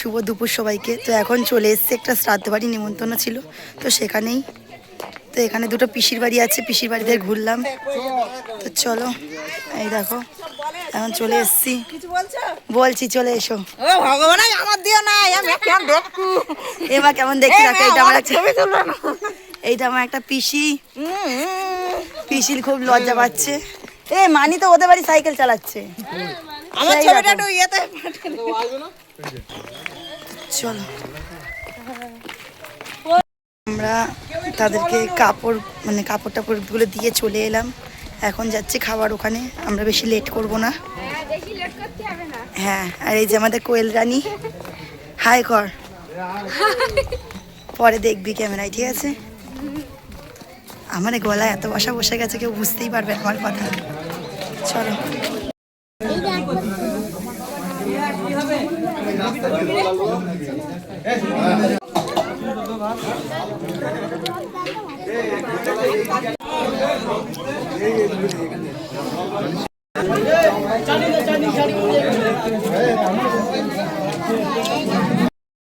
শুভ দুপুর সবাইকে। তো এখন চলে এসছে একটা শ্রাদ্ধ বাড়ি নিমন্ত্রণ ছিল। তো সেখানেই তো এখানে দুটো পিসির বাড়ি আছে পিসির বাড়িতে ঘুরলাম। তো চলো এই দেখো এখন চলে এসছি। বলছি? চলে এসো। আমার দিও না আমি কেমন দেখো এইটা আমার এইটা আমার একটা পিসি। পিসির খুব লজ্জা পাচ্ছে। এ মানি তো ওদের বাড়ি সাইকেল চালাচ্ছে। আমার ছবিটা দেখো। একটু ইয়েতে। চলো। আমরা তাদেরকে কাপড় মানে কাপড় টাপড়গুলো দিয়ে চলে এলাম। এখন যাচ্ছি খাবার ওখানে। আমরা বেশি লেট করব না। হ্যাঁ আর এই যে আমাদের কোয়েল রানী। হাই কর পরে দেখবি ক্যামেরায়, ঠিক আছে? আমার গলায় এত বসা বসে গেছে, কেউ বুঝতেই পারবে আমার কথা। চলো।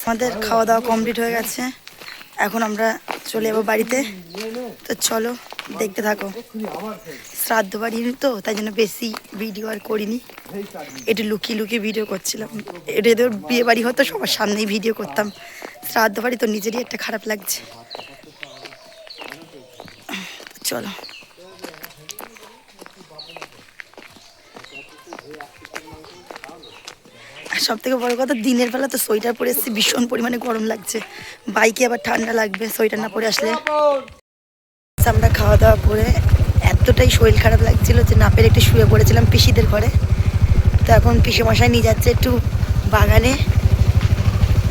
আমাদের খাওয়া দাওয়া কমপ্লিট হয়ে গেছে। এখন আমরা চলে যাব বাড়িতে। তো চলো, দেখতে থাকো। শ্রাদ্ধ বাড়ি তো, তাই জন্য বেশি ভিডিও আর করিনি। একটু লুকিয়ে লুকিয়ে ভিডিও করছিলাম। এটা এদের বিয়ে বাড়ি হতো, সবার সামনেই ভিডিও করতাম। শ্রাদ্ধ বাড়ি তো নিজেরই একটা খারাপ লাগছে। তো চলো সব থেকে বড় কথা, দিনের বেলা তো সোয়েটার পরে এসেছি, ভীষণ পরিমাণে গরম লাগছে। বাইকে আবার ঠান্ডা লাগবে, সোয়েটার না পরে আসলে। আমরা খাওয়া দাওয়া করে এতটাই শরীর খারাপ লাগছিল যে না পেরে একটু শুয়ে পড়েছিলাম পিসিদের ঘরে। তো এখন পিসে মশাই নিয়ে যাচ্ছে একটু বাগানে।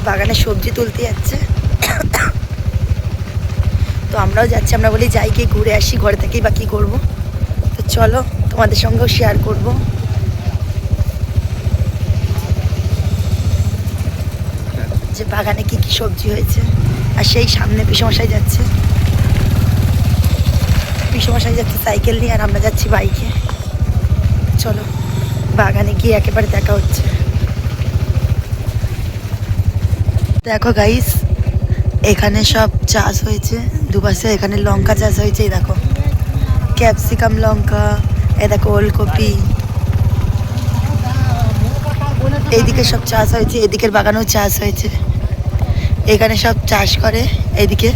বাগানে সবজি তুলতে যাচ্ছে। তো আমরাও যাচ্ছি, আমরা বলি যাই গিয়ে ঘুরে আসি, ঘরে থেকেই বা কী করব। তো চলো তোমাদের সঙ্গেও শেয়ার করব। যে বাগানে কি কি সবজি হয়েছে, আর সেই সামনে পিসমশাই যাচ্ছে। পিসমশাই যাচ্ছে সাইকেল নিয়ে আর আমরা যাচ্ছি বাইকে। চলো, বাগানে গিয়ে একেবারে দেখা হচ্ছে। দেখো গাইস এখানে সব চাষ হয়েছে। দুপাশে এখানে লঙ্কা চাষ হয়েছে দেখো। ক্যাপসিকাম লঙ্কা এ দেখো ওলকপি। এইদিকে সব চাষ হয়েছে এদিকের বাগানেও চাষ হয়েছে। এখানে সব চাষ করে এইদিকে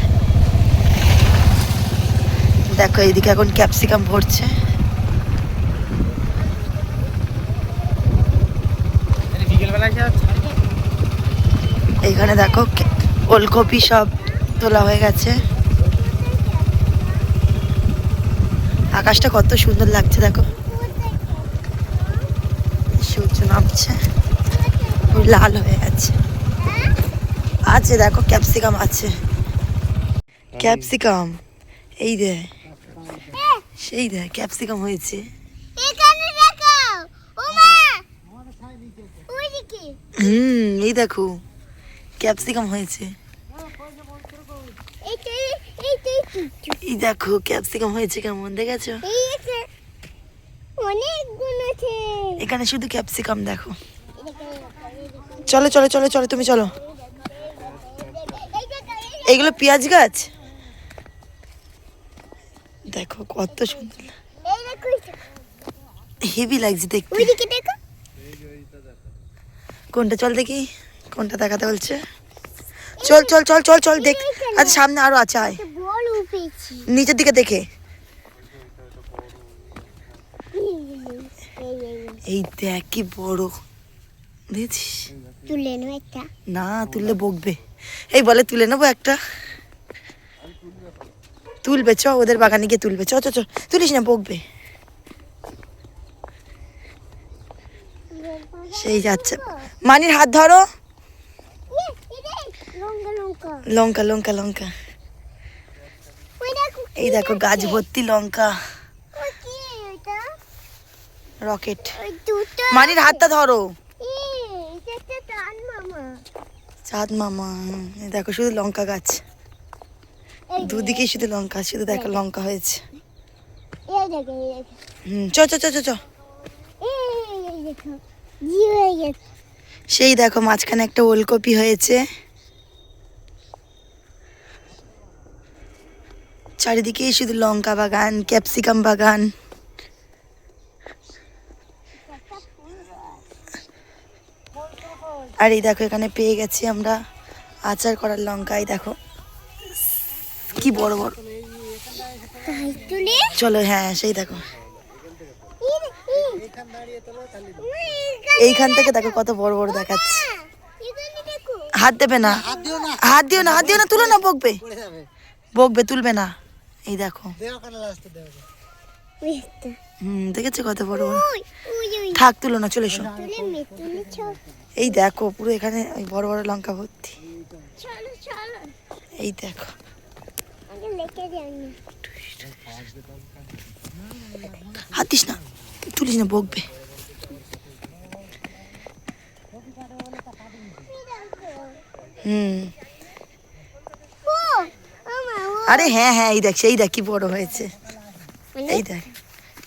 দেখো এইদিকে এখন ক্যাপসিকাম ভরছে। এখানে দেখো ওলকপি সব তোলা হয়ে গেছে। আকাশটা কত সুন্দর লাগছে দেখো। সূর্য নামছে। লাল হয়ে গেছে। আছে দেখো ক্যাপসিকাম আছে। ক্যাপসিকাম এই দে। সেই দে ক্যাপসিকাম হয়েছে। হুম এই দেখো ক্যাপসিকাম হয়েছে। এই দেখো ক্যাপসিকাম হয়েছে কেমন দেখেছ? অনেক এখানে শুধু ক্যাপসিকাম দেখো। চলো চলো চলো চলো তুমি চলো। এইগুলো পেঁয়াজ গাছ? দেখো কত সুন্দর। হেভি লাগছে দেখতে। কোনটা চল দেখি কোনটা দেখাতে বলছে? চল চল চল চল চল দেখ। আচ্ছা সামনে আরও আছে আয়। নিচের দিকে দেখে। এই দেখ কি বড়। দেখছিস? তুলে নো একটা। না তুললে বকবে। এই বলে তুলে নেব একটা। তুলবে চ ওদের বাগানে গিয়ে তুলবে। চ চ চ তুলিস না বকবে। সেই যাচ্ছে। মানির হাত ধরো। লঙ্কা লঙ্কা লঙ্কা। এই দেখো গাছ ভর্তি লঙ্কা। রকেট। মানির হাতটা ধরো এই, এটা একটা টান মামা চাঁদ মামা দেখো শুধু লঙ্কা গাছ। এই দুদিকেই শুধু লঙ্কা শুধু দেখো লঙ্কা হয়েছে। চ চ চ চ সেই দেখো মাঝখানে একটা ওলকপি হয়েছে। চারিদিকেই শুধু লঙ্কা বাগান ক্যাপসিকাম বাগান। আর এই দেখো এখানে পেয়ে গেছি আমরা আচার করার লঙ্কা এই দেখো। কি বড় বড়। চলো হ্যাঁ সেই দেখো। এইখান থেকে দেখো কত বড় বড় দেখাচ্ছে। হাত দেবে না। হাত দিও না হাত দিও না তুলো না বকবে। বকবে তুলবে না। এই দেখো। হুম দেখেছ কত বড় বড়? থাক তুলো না চলে এসো। এই দেখো পুরো এখানে ওই বড় বড় লঙ্কা ভর্তি। এই দেখো। আগে লেকে যাই হাত দিস না তুলিস না বকবে। হুম। আরে হ্যাঁ হ্যাঁ এই দেখ সেই দেখ কি বড় হয়েছে। মানে? এই দেখ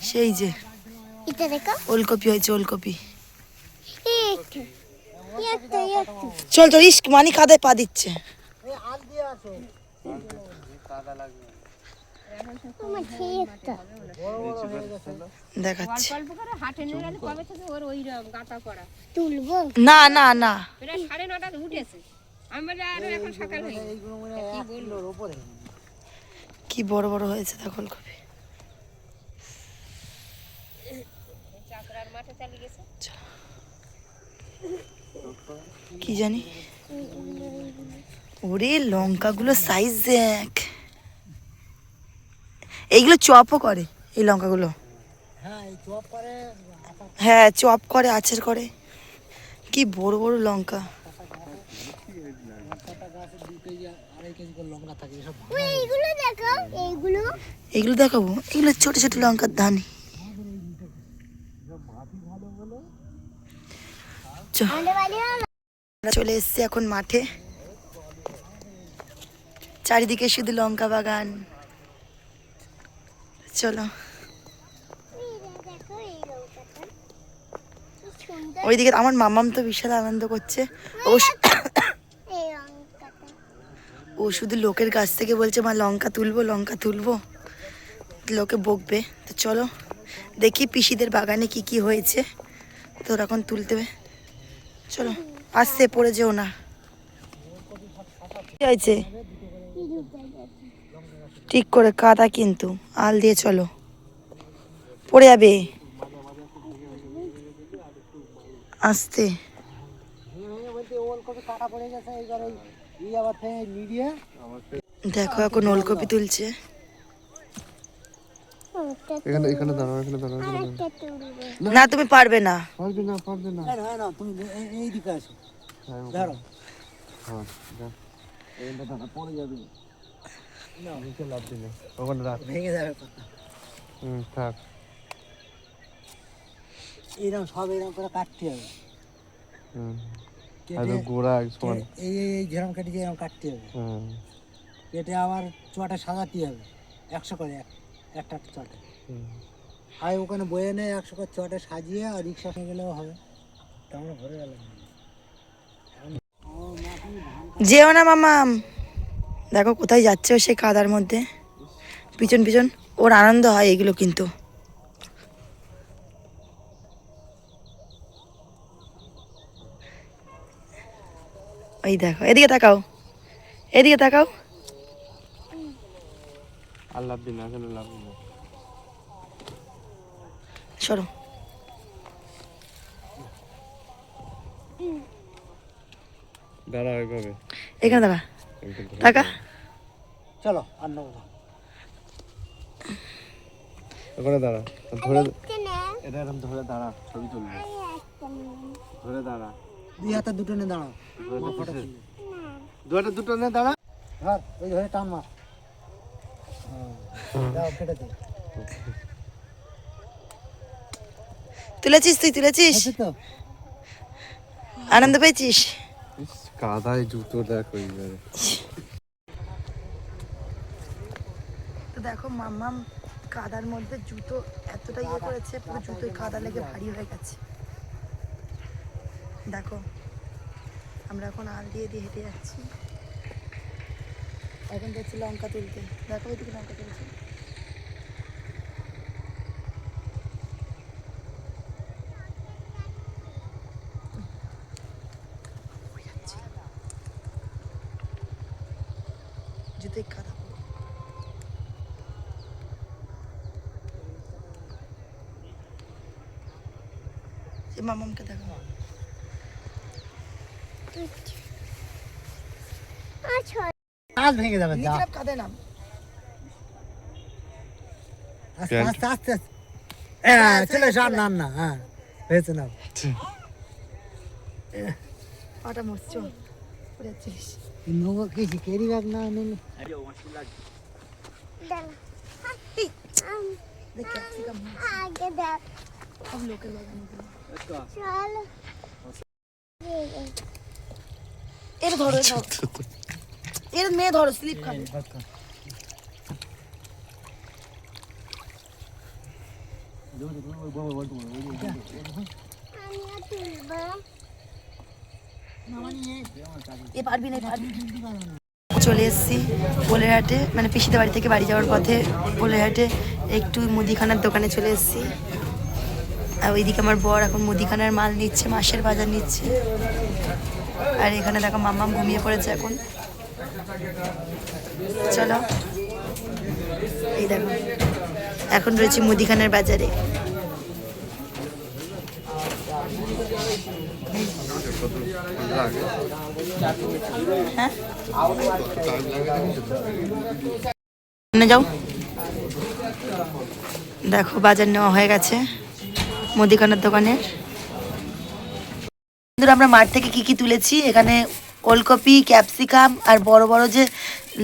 সেই যে ওলকপি হয়েছে ওলকপি। চল তো ইস্ক, মানি কাদায় পা দিচ্ছে। কবে না না না। কি বড় বড় হয়েছে দেখো ওলকপি চাকরার মাঠে চালিয়ে গেছে কি জানি? ওরে লঙ্কাগুলো সাইজ দেখ এইগুলো চপও করে এই লঙ্কাগুলো। হ্যাঁ চপ করে হ্যাঁ চপ করে আচার করে। কি বড় বড় লঙ্কা। এগুলো দেখাবো এগুলো ছোট ছোট লঙ্কার দানি চ- আমাদের বাড়ি হলো আমরা চলে এসেছি এখন মাঠে। চারিদিকে শুধু লঙ্কা বাগান। চলো। ওইদিকে আমার মামাম তো বিশাল আনন্দ করছে। ও শুধু লোকের কাছ থেকে বলছে, মা, লঙ্কা তুলবো লঙ্কা তুলবো। লোকে বকবে। তো চলো, দেখি পিসিদের বাগানে কি কি হয়েছে। তো এখন তুলতে হবে। চলো আসছে পড়ে যেও না। হয়েছে? ঠিক করে কাদা কিন্তু, আল দিয়ে চলো। পড়ে যাবে। আসতে। দেখো এখন ওলকপি তুলছে। এখানে এখানে দাঁড়াও এখানে দাঁড়াও দাঁড়াও। না তুমি পারবে না। পারবে না পারবে না। হ্যাঁ না তুমি এই- দিকে আসো। হ্যাঁ, ধরো হ্যাঁ, যা। দাঁড়া, পড়ে যাবে। নিচে লাফ দিলে ওখানে রাখ। ভেঙে যাবে পাতা হুম থাক। এইরকম সব এরকম করে কাটতে হবে। হুম। কেটে আর গোড়া সমান। এই এই এই যেরকম কেটে এরকম কাটতে হবে। হুম। কেটে আবার চটা সাজাতে হবে। একশো করে এক। একটা চটে। আর ওখানে বয়ে নেয় একশো করে চটে সাজিয়ে আর রিক্সা নিয়ে গেলেও হবে। তা আমরা ভরে গেলাম। যেও না মামাম। দেখো কোথায় যাচ্ছে সে কাদার মধ্যে। পিছন পিছন। ওর আনন্দ হয় এগুলো কিন্তু। ওই দেখো এদিকে তাকাও। এদিকে তাকাও। আর লাভ দিন এখানে লাভ সরো। দাঁড়া ওইভাবে। এখানে দাঁড়া। ধরে টাকা। চলো আর নেব। ওখানে দাঁড়া ধরে এটা এরকম ধরে দাঁড়া ছবি তুলবি। ধরে দাঁড়া। দুই হাতে দুটো নিয়ে দাঁড়াও। মা ফটো তুলবে। দু হাতে দুটো নে দাঁড়া। ধর ওই ধরে টান মার। হ্যাঁ, তুলেছিস তুই তুলেছিস? আনন্দ পেয়েছিস? কাদায় জুতো দেখো এইবারে তো দেখো মাম্মাম কাদার মধ্যে জুতো এতটা ইয়ে করেছে পুরো জুতোয় কাদা লেগে ভারী হয়ে গেছে। দেখো আমরা এখন আল দিয়ে দিয়ে হেঁটে যাচ্ছি। এখন যাচ্ছি লঙ্কা তুলতে। দেখো ওইদিকে লঙ্কা তুলছে। দেখো। আচ্ছা। কাজ ভেঙে যাবে যা। কাঁদে নাম। আস্তে আস্তে আস্তে হ্যাঁ চলে নাম না হ্যাঁ হয়েছে না মরছো কেরি ব্যাগ নেই দেখ আগে দেখ। এর ধরো এর মেয়ে ধরো স্লিপ খাবে। চলে এসেছি পোলেরহাটে মানে পিসিদের বাড়ি থেকে বাড়ি যাওয়ার পথে পোলেরহাটে একটু মুদিখানার দোকানে চলে এসেছি। আর ওইদিকে আমার বর এখন মুদিখানার মাল নিচ্ছে মাসের বাজার নিচ্ছে। আর এখানে দেখো মাম্মাম ঘুমিয়ে পড়েছে এখন। চলো। এই দেখো, এখন রয়েছে মুদিখানার বাজারে। হ্যাঁ? যাও। দেখো, বাজার নেওয়া হয়ে গেছে মুদিখানার দোকানের। আমরা মাঠ থেকে কি কি তুলেছি? এখানে ওলকপি ক্যাপসিকাম আর বড় বড় যে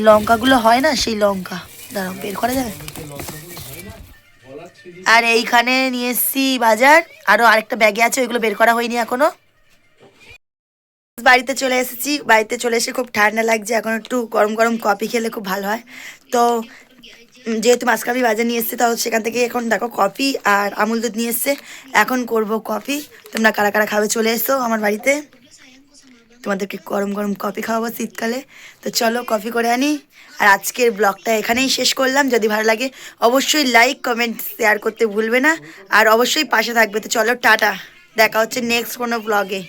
লঙ্কাগুলো হয় না, সেই লঙ্কা। দাঁড়াও, বের করা যাবে আর এইখানে নিয়ে এসছি বাজার। আরও আরেকটা ব্যাগে আছে, ওইগুলো বের করা হয়নি এখনও। বাড়িতে চলে এসেছি। বাড়িতে চলে এসে খুব ঠান্ডা লাগছে, এখন একটু গরম গরম কফি খেলে খুব ভালো হয়। তো যেহেতু মাসকাবি বাজার নিয়ে এসছে তাও সেখান থেকে এখন দেখো কফি আর আমুল দুধ নিয়ে এসছে। এখন করব কফি। তোমরা কারা কারা খাবে চলে এসো আমার বাড়িতে। তোমাদেরকে গরম গরম কফি খাওয়াবো শীতকালে। তো চলো কফি করে আনি। আর আজকের ব্লগটা এখানেই শেষ করলাম। যদি ভালো লাগে অবশ্যই লাইক কমেন্ট শেয়ার করতে ভুলবে না। আর অবশ্যই পাশে থাকবে। তো চলো টাটা। দেখা হচ্ছে নেক্সট কোনো ব্লগে